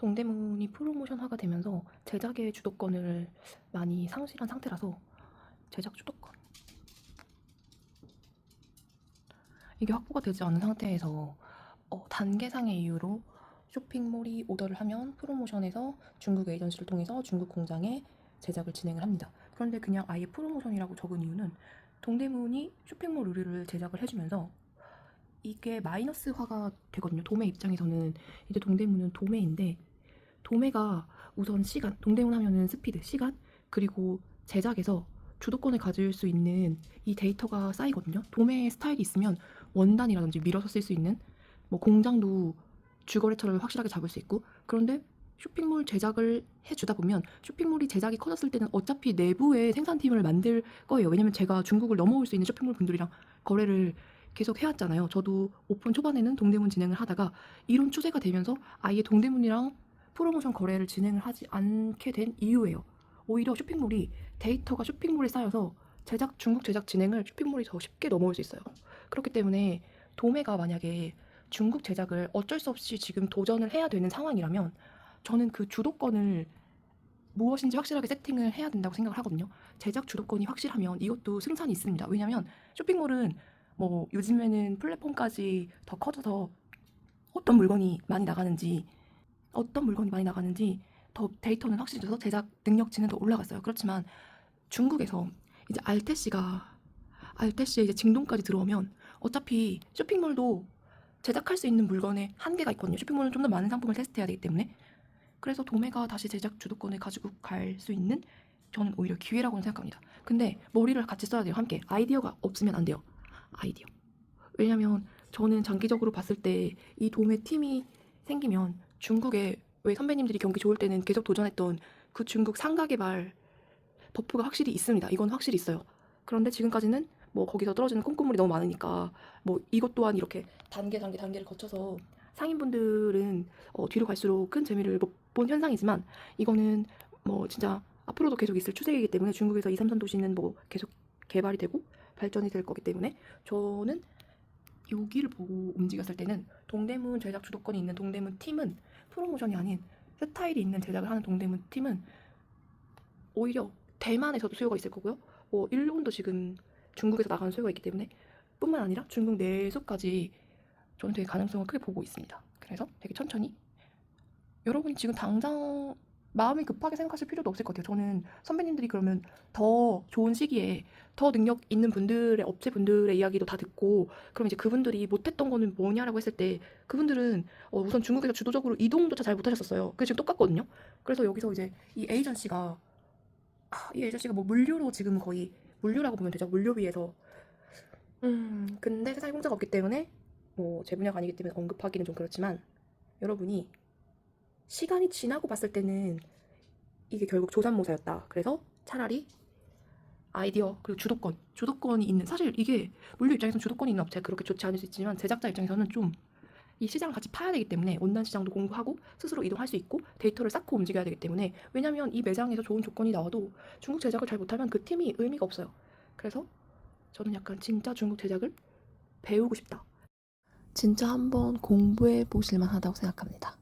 동대문이 프로모션화가 되면서 제작의 주도권을 많이 상실한 상태라서 제작 주도권 이게 확보가 되지 않은 상태에서 어, 단계상의 이유로 쇼핑몰이 오더를 하면 프로모션에서 중국 에이전시를 통해서 중국 공장에 제작을 진행을 합니다. 그런데 그냥 아예 프로모션이라고 적은 이유는 동대문이 쇼핑몰 의류를 제작을 해주면서 이게 마이너스화가 되거든요. 도매 입장에서는 이제 동대문은 도매인데 도매가 우선 시간, 동대문 하면은 스피드, 시간 그리고 제작에서 주도권을 가질 수 있는 이 데이터가 쌓이거든요. 도매 스타일이 있으면 원단이라든지 밀어서 쓸 수 있는 뭐 공장도 주거래처를 확실하게 잡을 수 있고 그런데 쇼핑몰 제작을 해주다 보면 쇼핑몰이 제작이 커졌을 때는 어차피 내부에 생산팀을 만들 거예요. 왜냐면 제가 중국을 넘어올 수 있는 쇼핑몰 분들이랑 거래를 계속 해왔잖아요. 저도 오픈 초반에는 동대문 진행을 하다가 이런 추세가 되면서 아예 동대문이랑 프로모션 거래를 진행을 하지 않게 된 이유예요. 오히려 쇼핑몰이 데이터가 쇼핑몰에 쌓여서 제작 중국 제작 진행을 쇼핑몰이 더 쉽게 넘어올 수 있어요. 그렇기 때문에 도매가 만약에 중국 제작을 어쩔 수 없이 지금 도전을 해야 되는 상황이라면 저는 그 주도권을 무엇인지 확실하게 세팅을 해야 된다고 생각을 하거든요. 제작 주도권이 확실하면 이것도 승산이 있습니다. 왜냐하면 쇼핑몰은 뭐 요즘에는 플랫폼까지 더 커져서 어떤 물건이 많이 나가는지 어떤 물건이 많이 나가는지 더 데이터는 확실해져서 제작 능력치는 더 올라갔어요. 그렇지만 중국에서 이제 알테시가 알테시에 이제 징동까지 들어오면 어차피 쇼핑몰도 제작할 수 있는 물건에 한계가 있거든요. 쇼핑몰은 좀 더 많은 상품을 테스트해야 되기 때문에 그래서 도매가 다시 제작 주도권을 가지고 갈 수 있는 저는 오히려 기회라고는 생각합니다. 근데 머리를 같이 써야 돼요. 함께 아이디어가 없으면 안 돼요. 아이디어. 왜냐면 저는 장기적으로 봤을 때 이 도매 팀이 생기면 중국에 왜 선배님들이 경기 좋을 때는 계속 도전했던 그 중국 상가 개발 버프가 확실히 있습니다. 이건 확실히 있어요. 그런데 지금까지는 뭐 거기서 떨어지는 꼼꼼물이 너무 많으니까 뭐 이것 또한 이렇게 단계 단계 단계를 거쳐서 상인분들은 어, 뒤로 갈수록 큰 재미를 못 본 현상이지만 이거는 뭐 진짜 앞으로도 계속 있을 추세이기 때문에 중국에서 2, 3선 도시는 뭐 계속 개발이 되고 발전이 될 거기 때문에 저는 여기를 보고 움직였을 때는 동대문 제작 주도권이 있는 동대문 팀은 프로모션이 아닌 스타일이 있는 제작을 하는 동대문 팀은 오히려 대만에서도 수요가 있을 거고요. 뭐 일본도 지금 중국에서 나가는 수요가 있기 때문에 뿐만 아니라 중국 내수까지 저는 되게 가능성을 크게 보고 있습니다. 그래서 되게 천천히 여러분이 지금 당장 마음이 급하게 생각하실 필요도 없을 것 같아요. 저는 선배님들이 그러면 더 좋은 시기에 더 능력 있는 분들의 업체 분들의 이야기도 다 듣고 그럼 이제 그분들이 못했던 거는 뭐냐라고 했을 때 그분들은 어, 우선 중국에서 주도적으로 이동조차 잘 못하셨었어요. 그게 지금 똑같거든요. 그래서 여기서 이제 이 에이전시가 아, 이 에이전시가 뭐 물류로 지금 거의 물류라고 보면 되죠. 물류비에서 음 근데 세상에 공짜가 없기 때문에 뭐 제 분야가 아니기 때문에 언급하기는 좀 그렇지만 여러분이 시간이 지나고 봤을 때는 이게 결국 조산모사였다. 그래서 차라리 아이디어 그리고 주도권, 주도권이 있는 사실 이게 물류 입장에서는 주도권이 있는 업체가 그렇게 좋지 않을 수 있지만 제작자 입장에서는 좀 이 시장을 같이 파야 되기 때문에 온단 시장도 공부하고 스스로 이동할 수 있고 데이터를 쌓고 움직여야 되기 때문에 왜냐면 이 매장에서 좋은 조건이 나와도 중국 제작을 잘 못하면 그 팀이 의미가 없어요. 그래서 저는 약간 진짜 중국 제작을 배우고 싶다. 진짜 한번 공부해 보실 만 하다고 생각합니다.